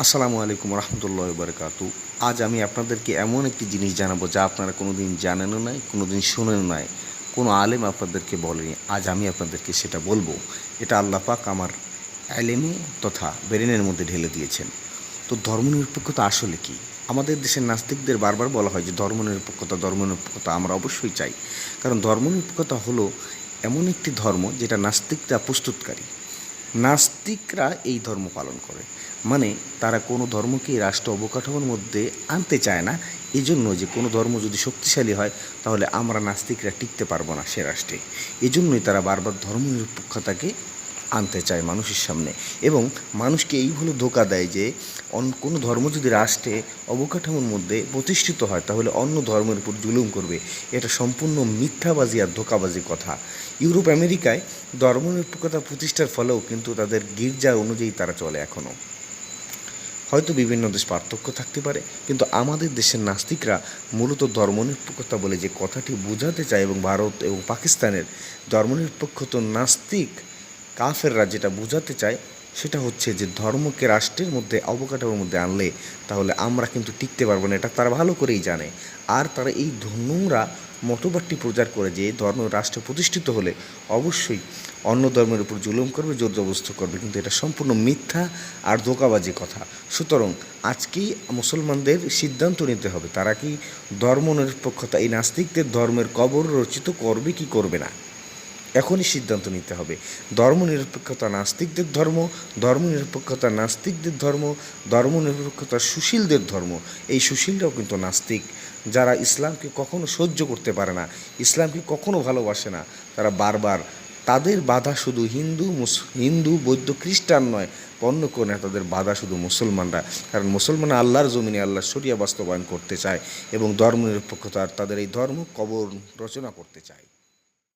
আসসালামু আলাইকুম রহমতুল্লাহ বারকাতু। আজ আমি আপনাদেরকে এমন একটি জিনিস জানাব যা আপনারা কোনো দিন জানেনও নাই কোনো দিন শোনেনও নাই। কোনো আলেম আপনাদেরকে বলেনি। আজ আমি আপনাদেরকে সেটা বলব। এটা আল্লাহ পাক আমার আলেমে তথা বেরেনের মধ্যে ঢেলে দিয়েছেন। তো ধর্মনিরপেক্ষতা আসলে কি? আমাদের দেশের নাস্তিকদের বারবার বলা হয় যে ধর্মনিরপেক্ষতা ধর্মনিরপেক্ষতা আমরা অবশ্যই চাই। কারণ ধর্মনিরপেক্ষতা হলো এমন একটি ধর্ম যেটা নাস্তিকরা প্রস্তুতকারী। নাস্তিকরা এই ধর্ম পালন করে। মানে তারা কোনো ধর্মকেই রাষ্ট্র অবকাঠামোর মধ্যে আনতে চায় না। এই জন্য যে কোনো ধর্ম যদি শক্তিশালী হয়, তাহলে আমরা নাস্তিকরা টিকতে পারব না সে রাষ্ট্রে। এজন্যই তারা বারবার ধর্মনিরপেক্ষতাকে আনতে চায় মানুষের সামনে। এবং মানুষকে এই হলো ধোকা দেয় যে কোনো ধর্ম যদি রাষ্ট্রে অবকাঠামোর মধ্যে প্রতিষ্ঠিত হয়, তাহলে অন্য ধর্মের উপর জুলুম করবে। এটা সম্পূর্ণ মিথ্যাবাজি আর ধোকাবাজি কথা। ইউরোপ, আমেরিকায় ধর্মনিরপেক্ষতা প্রতিষ্ঠার ফলেও কিন্তু তাদের গির্জা অনুযায়ী তারা চলে এখনও হয়তো বিভিন্ন দেশ পার্থক্য থাকতে পারে, কিন্তু আমাদের দেশের নাস্তিকরা মূলত ধর্মনিরপেক্ষতা বলে যে কথাটি বোঝাতে চায় এবং ভারত এবং পাকিস্তানের ধর্মনিরপেক্ষতা নাস্তিক কাফেররা যেটা বোঝাতে চায়, সেটা হচ্ছে যে ধর্মকে রাষ্ট্রের মধ্যে, অবকাঠামোর মধ্যে আনলে, তাহলে আমরা কিন্তু টিকতে পারব না, এটা তারা ভালো করেই জানে। আর তারা এই নোংরা মতবাদটি প্রচার করে যে ধর্ম রাষ্ট্র প্রতিষ্ঠিত হলে অবশ্যই অন্য ধর্মের উপর জুলুম করবে জোর জবস্ত করবে, কিন্তু এটা সম্পূর্ণ মিথ্যা আর ধোকাবাজি কথা। সুতরাং আজকেই মুসলমানদের সিদ্ধান্ত নিতে হবে, তারা কি ধর্মনিরপেক্ষতা, এই নাস্তিকদের ধর্মের কবর রচিত করবে, কি করবে না? এখনই সিদ্ধান্ত নিতে হবে। ধর্মনিরপেক্ষতা নাস্তিকদের ধর্ম, ধর্মনিরপেক্ষতা নাস্তিকদের ধর্ম, ধর্মনিরপেক্ষতা সুশীলদের ধর্ম, এই সুশীলরাও কিন্তু নাস্তিক। যারা ইসলামকে কখনো সহ্য করতে পারে না, ইসলামকে কখনো ভালোবাসে না, তারা বারবার তাদের বাধা শুধু হিন্দু, মুস, হিন্দু, বৌদ্ধ, খ্রিস্টান নয়, অন্য কোনো তাদের বাধা শুধু মুসলমানরা। কারণ মুসলমান আল্লাহর জমিনে আল্লাহর শরিয়া বাস্তবায়ন করতে চায় এবং ধর্মনিরপেক্ষতার তাদের এই ধর্ম কবর রচনা করতে চায়।